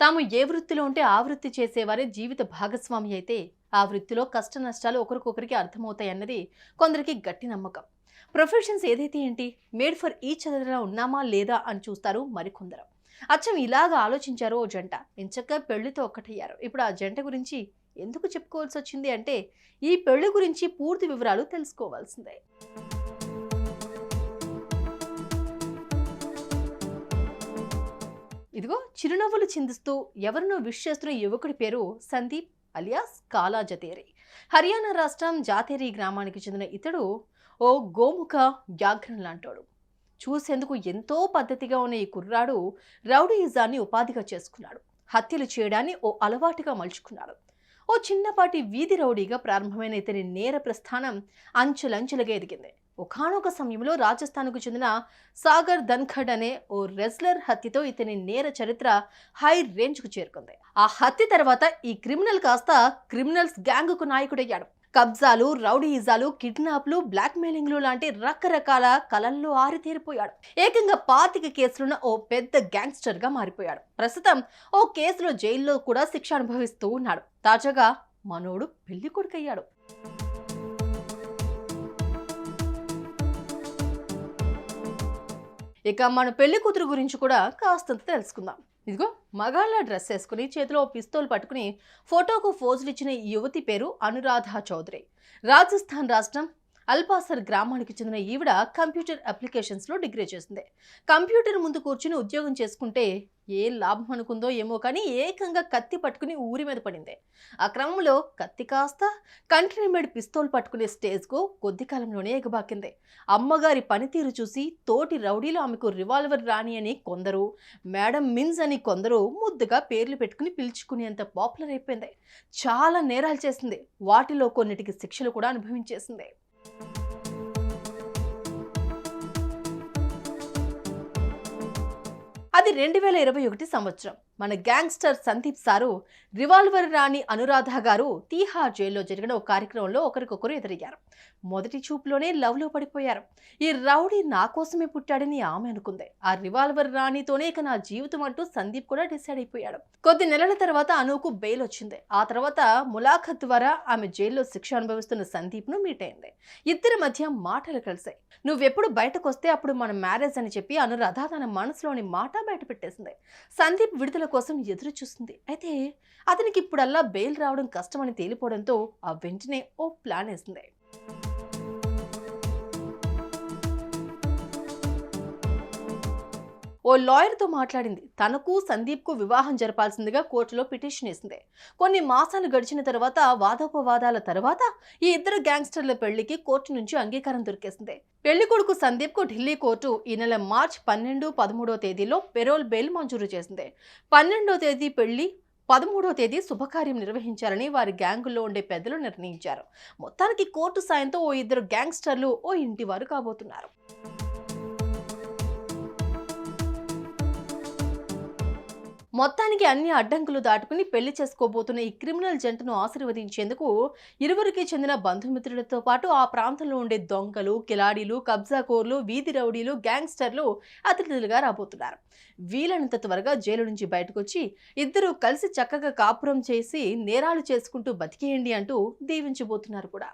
తాము ఏ వృత్తిలో ఉంటే ఆ వృత్తి చేసేవారే జీవిత భాగస్వామి అయితే ఆ వృత్తిలో కష్ట నష్టాలు ఒకరికొకరికి అర్థమవుతాయన్నది కొందరికి గట్టి నమ్మకం. ప్రొఫెషన్స్ ఏదైతే ఏంటి? మేడ్ ఫర్ ఈచ్ అదర్లా ఉన్నామా లేదా అని చూస్తారు మరికొందరు. అచ్చం ఇలాగా ఆలోచించారు ఓ జంట. ఎంచక్క పెళ్ళితో ఒక్కటయ్యారు. ఇప్పుడు ఆ జంట గురించి ఎందుకు చెప్పుకోవాల్సి వచ్చింది అంటే ఈ పెళ్ళి గురించి పూర్తి వివరాలు తెలుసుకోవాల్సిందే. ఇదిగో చిరునవ్వులు చిందిస్తూ ఎవరినో విష్ చేస్తున్న యువకుడి పేరు సందీప్ అలియాస్ కాలా జతేరి. హర్యానా రాష్ట్రం జాతేరి గ్రామానికి చెందిన ఇతడు ఓ గోముఖ వ్యాఘ్రం లాంటోడు. చూసేందుకు ఎంతో పద్ధతిగా ఉన్న ఈ కుర్రాడు రౌడీయిజాన్ని ఉపాధిగా చేసుకున్నాడు. హత్యలు చేయడాన్ని ఓ అలవాటుగా మలుచుకున్నాడు. ఓ చిన్నపాటి వీధి రౌడీగా ప్రారంభమైన ఇతని నేర ప్రస్థానం అంచులంచులుగా ఎదిగింది. ఒకనొక సమయంలో రాజస్థాన్కు చెందిన సాగర్ ధన్ఖడ్ అనే ఓ రెజ్లర్ హత్యతో ఇతని నేర చరిత్ర హై రేంజ్కు చేరుకుంది. ఆ హత్య తర్వాత ఈ క్రిమినల్ కాస్త క్రిమినల్స్ గ్యాంగ్కు నాయకుడయ్యాడు. కబ్జాలు రౌడీయిజాలు కిడ్నాప్లు బ్లాక్మెయిలింగ్లు లాంటి రకరకాల కలల్లో ఆరితేరిపోయాడు. ఏకంగా పాతిక కేసులున్న ఓ పెద్ద గ్యాంగ్స్టర్గా మారిపోయాడు. ప్రస్తుతం ఓ కేసులో జైల్లో కూడా శిక్ష అనుభవిస్తూ ఉన్నాడు. తాజాగా మనోడు పెళ్ళి కొడుకయ్యాడు. ఇక మన పెళ్ళి కూతురు గురించి కూడా కాస్తంత తెలుసుకుందాం. ఇదిగో మగాళ్ళ డ్రెస్ వేసుకుని చేతిలో పిస్తోల్ పట్టుకుని ఫోటోకు ఫోజులు ఇచ్చిన యువతి పేరు అనురాధ చౌదరి. రాజస్థాన్ రాష్ట్రం అల్పాసర్ గ్రామానికి చెందిన ఈవిడ కంప్యూటర్ అప్లికేషన్స్లో డిగ్రీ చేసింది. కంప్యూటర్ ముందు కూర్చుని ఉద్యోగం చేసుకుంటే ఏ లాభం అనుకుందో ఏమో కానీ ఏకంగా కత్తి పట్టుకుని ఊరి మీద పడింది. ఆ క్రమంలో కత్తి కాస్త కంట్రీ మేడ్ పిస్తోల్ పట్టుకునే స్టేజ్కు కొద్ది కాలంలోనే ఎగబాకింది. అమ్మగారి పనితీరు చూసి తోటి రౌడీలు ఆమెకు రివాల్వర్ రాణి అని కొందరు మేడం మిన్స్ అని కొందరు ముద్దుగా పేర్లు పెట్టుకుని పిలుచుకునేంత పాపులర్ అయిపోయింది. చాలా నేరాలు చేసింది. వాటిలో కొన్నిటికి శిక్షలు కూడా అనుభవించేసింది. అది రెండు వేల ఇరవై ఒకటి సంవత్సరం. మన gangster Sandeep sir revolver Rani Anuradha గారు తీహార్ జైల్లో జరిగిన ఒక కార్యక్రమంలో ఒకరికొకరు ఎదురయ్యారు. మొదటి చూపులోనే లవ్లో పడిపోయారు. ఈ రౌడీ నా కోసమే పుట్టాడని ఆమె అనుకుంది. ఆ రివాల్వర్ రాణితోనే ఇక నా జీవితం అంటూ సందీప్ కూడా డిసైడ్ అయిపోయాడు. కొద్ది నెలల తర్వాత అనుకు బెయిల్ వచ్చింది. ఆ తర్వాత ములాఖత్ ద్వారా ఆమె జైల్లో శిక్ష అనుభవిస్తున్న సందీప్ను మీట్ అయింది. ఇద్దరి మధ్య మాటలు కలిసాయి నువ్వెప్పుడు బయటకు వస్తే అప్పుడు మన మ్యారేజ్ అని చెప్పి అనురాధ తన మనసులోని మాట బయట పెట్టేసింది సందీప్ విడుదల కోసం ఎదురు చూస్తుంది. అయితే అతనికి ఇప్పుడల్లా బెయిల్ రావడం కష్టమని తేలిపోవడంతో ఆ వెంటనే ఓ ప్లాన్ వేసింది. ఓ లాయర్తో మాట్లాడింది. తనకు సందీప్కు వివాహం జరపాల్సిందిగా కోర్టులో పిటిషన్ వేసింది. కొన్ని మాసాలు గడిచిన తర్వాత వాదోపవాదాల తర్వాత ఈ ఇద్దరు గ్యాంగ్స్టర్ల పెళ్ళికి కోర్టు నుంచి అంగీకారం దొరికేసింది. పెళ్ళి కొడుకు సందీప్కు ఢిల్లీ కోర్టు ఈ నెల మార్చ్ పన్నెండు పదమూడో తేదీలో పెరోల్ బెయిల్ మంజూరు చేసింది. పన్నెండో తేదీ పెళ్ళి పదమూడో తేదీ శుభకార్యం నిర్వహించాలని వారి గ్యాంగుల్లో ఉండే పెద్దలు నిర్ణయించారు. మొత్తానికి కోర్టు సాయంతో ఓ ఇద్దరు గ్యాంగ్స్టర్లు ఓ ఇంటి వారు కాబోతున్నారు. మొత్తానికి అన్ని అడ్డంకులు దాటుకుని పెళ్ళి చేసుకోబోతున్న ఈ క్రిమినల్ జంటను ఆశీర్వదించేందుకు ఇరువురికి చెందిన బంధుమిత్రులతో పాటు ఆ ప్రాంతంలో ఉండే దొంగలు కిలాడీలు కబ్జాకోర్లు వీధి రౌడీలు గ్యాంగ్స్టర్లు అతిథులుగా రాబోతున్నారు. వీలైనంత త్వరగా జైలు నుంచి బయటకు వచ్చి ఇద్దరు కలిసి చక్కగా కాపురం చేసి నేరాలు చేసుకుంటూ బతికేయండి అంటూ దీవించబోతున్నారు కూడా.